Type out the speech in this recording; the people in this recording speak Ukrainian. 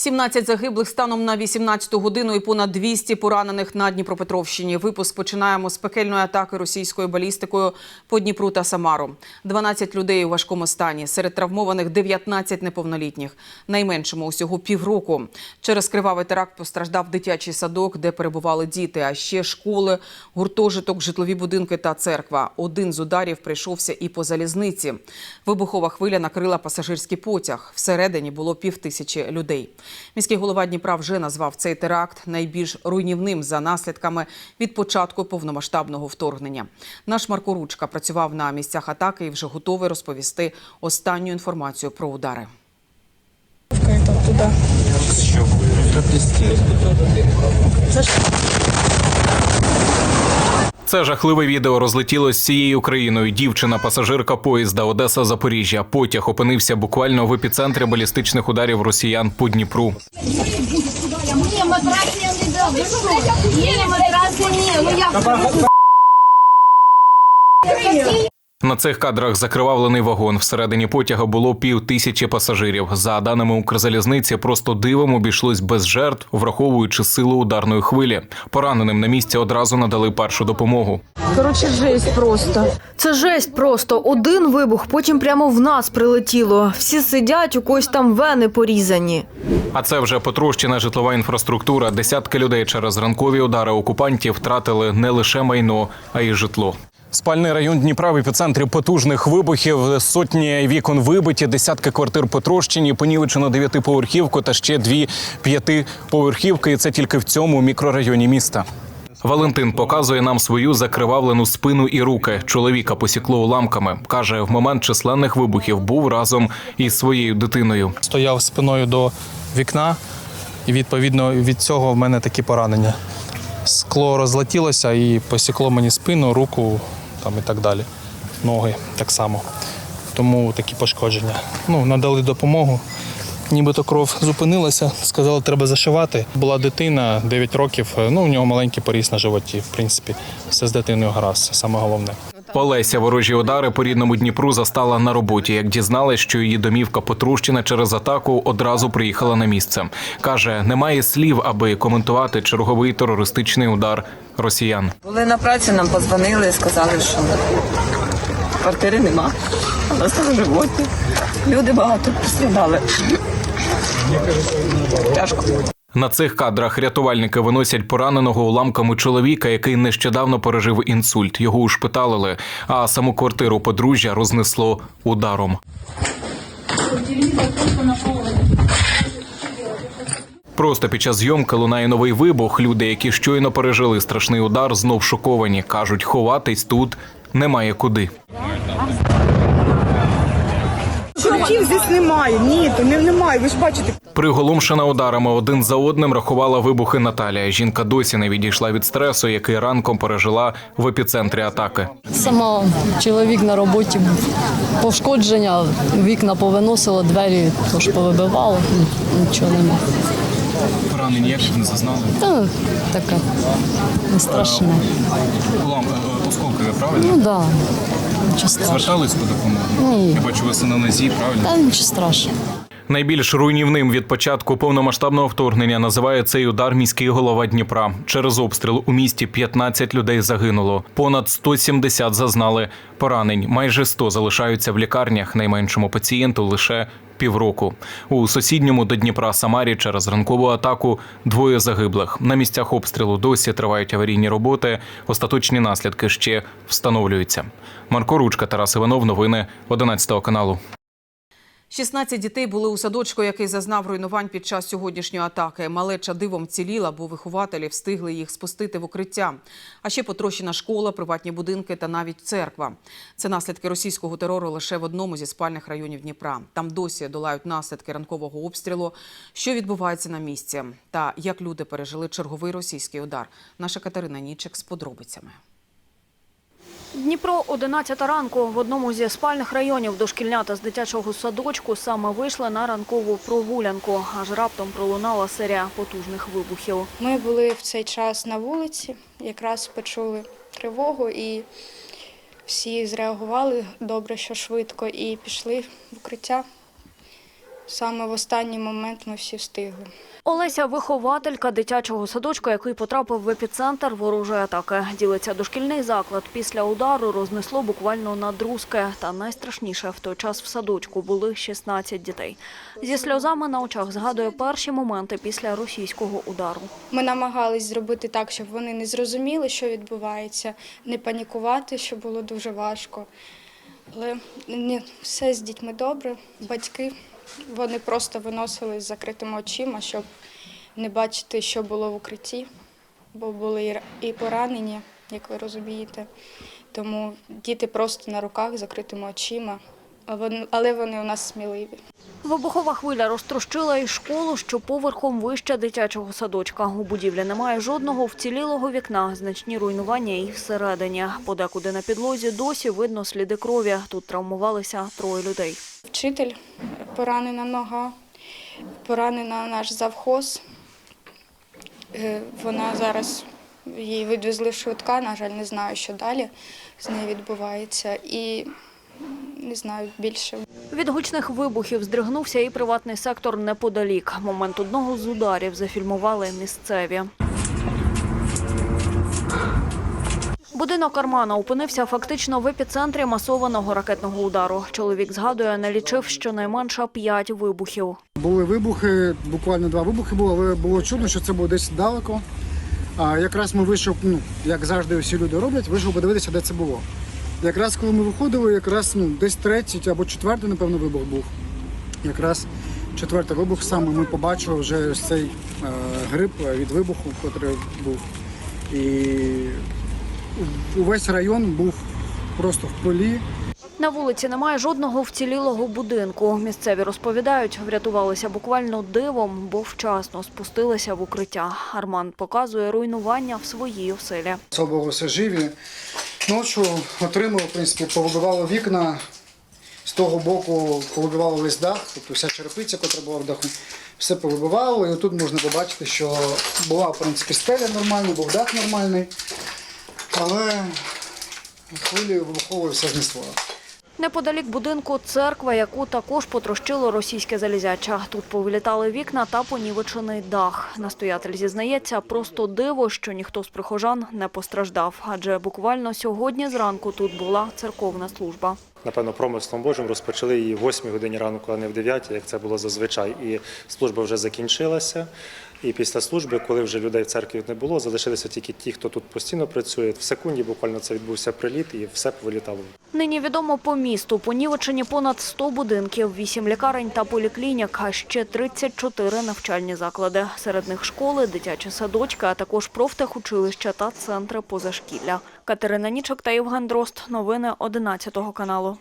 17 загиблих станом на 18 годину і понад 200 поранених на Дніпропетровщині. Випуск починаємо з пекельної атаки російською балістикою по Дніпру та Самару. 12 людей у важкому стані. Серед травмованих 19 неповнолітніх. Найменшому усього півроку. Через кривавий теракт постраждав дитячий садок, де перебували діти, а ще школи, гуртожиток, житлові будинки та церква. Один з ударів прийшовся і по залізниці. Вибухова хвиля накрила пасажирський потяг. Всередині було півтисячі людей. Міський голова Дніпра вже назвав цей теракт найбільш руйнівним за наслідками від початку повномасштабного вторгнення. Наш Марко Ручка працював на місцях атаки і вже готовий розповісти останню інформацію про удари. Туда. Це жахливе відео розлетілося з цією країною. Дівчина, пасажирка поїзда Одеса Запоріжжя. Потяг опинився буквально в епіцентрі балістичних ударів росіян по Дніпру. Ні, матрас не дали. Ні, матрас ні. Ну як? На цих кадрах закривавлений вагон. Всередині потяга було пів тисячі пасажирів. За даними Укрзалізниці, просто дивом обійшлось без жертв, враховуючи силу ударної хвилі. Пораненим на місці одразу надали першу допомогу. Короче, жесть просто. Це жесть просто. Один вибух, потім прямо в нас прилетіло. Всі сидять, у когось там вени порізані. А це вже потрощена житлова інфраструктура. Десятки людей через ранкові удари окупантів втратили не лише майно, а й житло. Спальний район Дніпра в епіцентрі потужних вибухів. Сотні вікон вибиті, десятки квартир потрощені, понівечено дев'ятиповерхівку та ще дві п'ятиповерхівки. І це тільки в цьому мікрорайоні міста. Валентин показує нам свою закривавлену спину і руки. Чоловіка посікло уламками. каже, в момент численних вибухів був разом із своєю дитиною. стояв спиною до вікна, і відповідно від цього в мене такі поранення. Скло розлетілося і посікло мені спину, руку там і так далі. Ноги так само. Тому такі пошкодження. Ну, надали допомогу. Нібито кров зупинилася, сказали, треба зашивати. Була дитина 9 років, ну, у нього маленький поріз на животі. В принципі, все з дитиною гаразд, це саме головне. Олеся ворожі удари по рідному Дніпру застала на роботі. Як дізналась, що її домівка потрущена через атаку, одразу приїхала на місце. Каже, немає слів, аби коментувати черговий терористичний удар росіян. Були на праці, нам подзвонили і сказали, що квартири нема. У нас там животі. Люди багато пострадали. Тяжко. На цих кадрах рятувальники виносять пораненого уламками чоловіка, який нещодавно пережив інсульт. Його ушпиталили, а саму квартиру подружжя рознесло ударом. Просто під час зйомки лунає новий вибух. Люди, які щойно пережили страшний удар, знов шоковані. кажуть, ховатись тут немає куди. Чуваків здесь немає. Ні, то не, немає. Ви ж бачите. Приголомшена ударами один за одним рахувала вибухи Наталія. Жінка досі не відійшла від стресу, який ранком пережила в епіцентрі атаки. Сама чоловік на роботі був. Пошкодження, вікна повиносило, двері тож повибивало, нічого нема. Поранень ніяких не зазнали. Та таке не страшне. осколкові, правильно? Ну так, да. Нічого страшного. Звертались по допомогу? Ні. Я бачу, вас на нозі, правильно? Та нічого страшного. Найбільш руйнівним від початку повномасштабного вторгнення називає цей удар міський голова Дніпра. Через обстріл у місті 15 людей загинуло. Понад 170 зазнали поранень. Майже 100 залишаються в лікарнях. Найменшому пацієнту лише півроку. У сусідньому до Дніпра Самарі через ранкову атаку двоє загиблих. На місцях обстрілу досі тривають аварійні роботи. Остаточні наслідки ще встановлюються. Марко Ручка, Тарас Іванов. Новини 11 каналу. 16 дітей були у садочку, який зазнав руйнувань під час сьогоднішньої атаки. Малеча дивом ціліла, бо вихователі встигли їх спустити в укриття. А ще потрощена школа, приватні будинки та навіть церква. Це наслідки російського терору лише в одному зі спальних районів Дніпра. Там досі долають наслідки ранкового обстрілу. Що відбувається на місці? Та як люди пережили черговий російський удар? Наша Катерина Нічик з подробицями. Дніпро 11 ранку. В одному зі спальних районів дошкільнята з дитячого садочку саме вийшли на ранкову прогулянку. Аж раптом пролунала серія потужних вибухів. Ми були в цей час на вулиці, якраз почули тривогу і всі зреагували добре, що швидко, і пішли в укриття саме в останній момент ми всі встигли. Олеся – вихователька дитячого садочка, який потрапив в епіцентр ворожої атаки. Ділиться дошкільний заклад. Після удару рознесло буквально на друзки. Та найстрашніше в той час в садочку були 16 дітей. Зі сльозами на очах згадує перші моменти після російського удару. Ми намагались зробити так, щоб вони не зрозуміли, що відбувається, не панікувати, що було дуже важко. Але не все з дітьми добре. Батьки вони просто виносили з закритими очима, щоб не бачити, що було в укритті, бо були і ра- і поранені, як ви розумієте. Тому діти просто на руках з закритими очима, але вони у нас сміливі. Вибухова хвиля розтрощила і школу, що поверхом вище дитячого садочка. У будівлі немає жодного вцілілого вікна, значні руйнування і всередині. Подекуди на підлозі досі видно сліди крові. Тут травмувалися троє людей. Вчитель, поранена нога, поранена наш завхоз. Е, Вона зараз її відвезли швидка, на жаль, не знаю, що далі з нею відбувається. І не знаю більше. Від гучних вибухів здригнувся і приватний сектор неподалік. Момент одного з ударів зафільмували місцеві. Будинок Армана опинився фактично в епіцентрі масованого ракетного удару. Чоловік згадує, налічив щонайменше п'ять вибухів. Були вибухи, буквально два вибухи було, але було чудно, що це було десь далеко. А якраз ми вийшов, ну, як завжди всі люди роблять, вийшов подивитися, де це було. Якраз коли ми виходили, якраз ну, десь третій або четвертий, напевно, вибух був. Якраз четвертий вибух саме ми побачили вже ось цей е, гриб від вибуху, який був. І увесь район був просто в полі. На вулиці немає жодного вцілілого будинку. Місцеві розповідають, врятувалися буквально дивом, бо вчасно спустилися в укриття. Арман показує руйнування в своїй оселі. Слава Богу, все живі. Ночу отримали, в принципі, повибивало вікна. З того боку повибивало весь дах, тобто вся черепиця, яка була в даху, все повибивало. І тут можна побачити, що була, в принципі, стеля нормальна, був дах нормальний. Але хвилі вибухової все знесло. Неподалік будинку церква, яку також потрощило російське залізяча. Тут повилітали вікна та понівечений дах. Настоятель зізнається, просто диво, що ніхто з прихожан не постраждав, адже буквально сьогодні зранку тут була церковна служба. Напевно, промислом Божим розпочали її в 8 годині ранку, а не в 9, як це було зазвичай. І служба вже закінчилася. І після служби, коли вже людей в церкві не було, залишилися тільки ті, хто тут постійно працює. В секунді буквально це відбувся приліт, і все повилітало. Нині відомо по місту понівечені понад 100 будинків, 8 лікарень та поліклінік, а ще 34 навчальні заклади. Серед них школи, дитячі садочки, а також профтехучилища та центри позашкілля. Катерина Нічок та Євген Дрозд. Новини 11 каналу.